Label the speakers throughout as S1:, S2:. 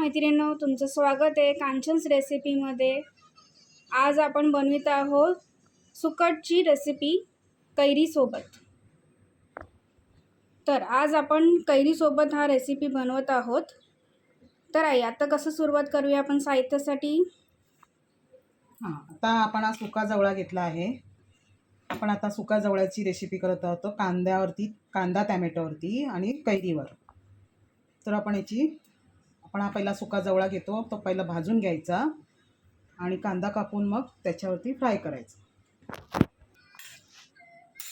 S1: मैत्रिणींनो तुमचं स्वागत आहे कांचन्स रेसिपीमध्ये. आज आपण बनवित आहोत सुकटची रेसिपी कैरीसोबत. तर आज आपण कैरीसोबत हा रेसिपी बनवत आहोत. तर आई आता कसं सुरुवात करूया आपण साहित्यासाठी?
S2: हां आता आपण हा सुका जवळा घेतला आहे. आपण आता सुका जवळाची रेसिपी करत आहोत. कांद्यावरती कांदा टॅमॅटोवरती आणि कैरीवर. तर आपण याची आपण हा पहिला सुका जवळा घेतो तो पहिला भाजून घ्यायचा आणि कांदा कापून मग त्याच्यावरती फ्राय करायचा.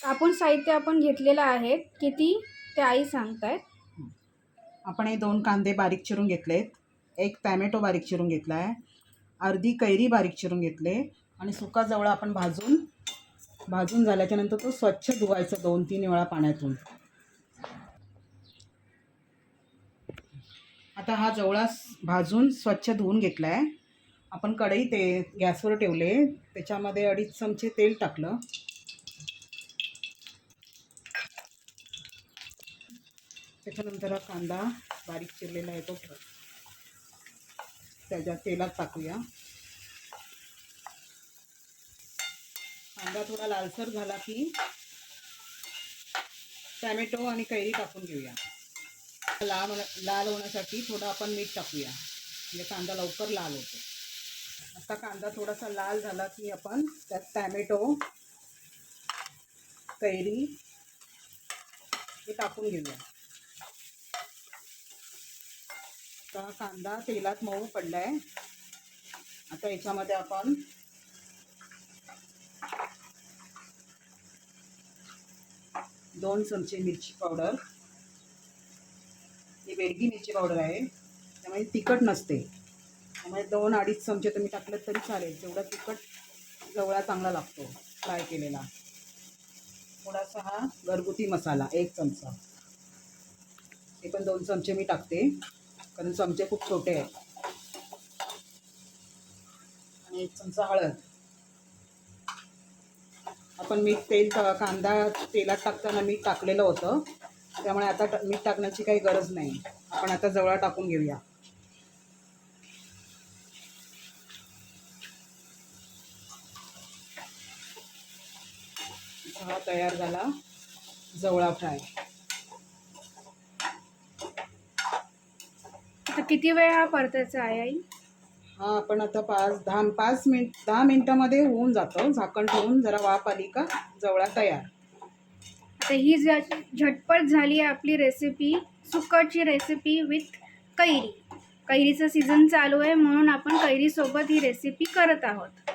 S1: आपण साहित्य आपण घेतलेलं आहे किती ते आई सांगतायत?
S2: आपण हे दोन कांदे बारीक चिरून घेतलेत एक टॅमॅटो बारीक चिरून घेतला आहे अर्धी कैरी बारीक चिरून घेतले आणि सुका जवळा आपण भाजून भाजून झाल्याच्यानंतर तो स्वच्छ धुवायचा दोन तीन वेळा पाण्यातून. आता हा जवळा भाजून स्वच्छ धुवून घेतला आहे आपण कढई ते गॅसवर ठेवले. त्याच्यामध्ये अडीच चमचे तेल टाकलं. त्याच्यानंतर हा कांदा बारीक चिरलेला आहे तो त्याच्या तेलात टाकूया. कांदा थोडा लालसर झाला की टॅमॅटो आणि कैरी टाकून घेऊया. लाल लाल होण्यासाठी थोडं आपण मीठ टाकूया. म्हणजे कांदा लवकर लाल होतो. आता कांदा थोडासा लाल झाला की आपण त्यात टॅमॅटो कैरी हे टाकून घेऊया. आता कांदा तेलात मऊ पडला आहे आता याच्यामध्ये आपण दोन चमचे मिरची पावडर बेडगी मिरची पावडर आहे. त्यामुळे तिखट नसते. त्यामुळे दोन अडीच चमचे तुम्ही टाकलं तरी चालेल. जेवढा तिखट जवळा चांगला लागतो फ्राय केलेला. थोडासा हा घरगुती मसाला एक चमचा. हे पण दोन चमचे मी टाकते कारण चमचे खूप छोटे आहेत. आणि एक चमचा हळद. आपण मीठ तेल कांदा तेलात टाकताना मीठ टाकलेलं होतं. त्यामुळे आता मीठ टाकण्याची काही गरज नाही. आपण आता जवळा टाकून घेऊया. हा तयार झाला जवळा फ्राय.
S1: तर किती वेळ हा परतायचा आहे आई?
S2: हा आपण आता पाच दहा पाच मिनिट दहा मिनिटामध्ये होऊन जातो. झाकण ठेवून जरा वाफ आली का जवळा तयार.
S1: आता ही झ झटपट झाली आहे आपली रेसिपी सुकटची रेसिपी विथ कैरी. कैरीचं सीझन चालू आहे म्हणून आपण कैरीसोबत ही रेसिपी करत आहोत.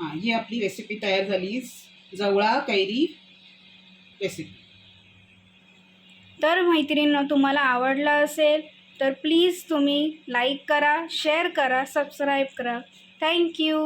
S2: हां ही आपली रेसिपी तयार झाली. जवळा कैरी रेसिपी
S1: तर मैत्रिणींनो तुम्हाला आवडलं असेल तर प्लीज तुम्ही लाईक करा शेअर करा सबस्क्राईब करा. थँक्यू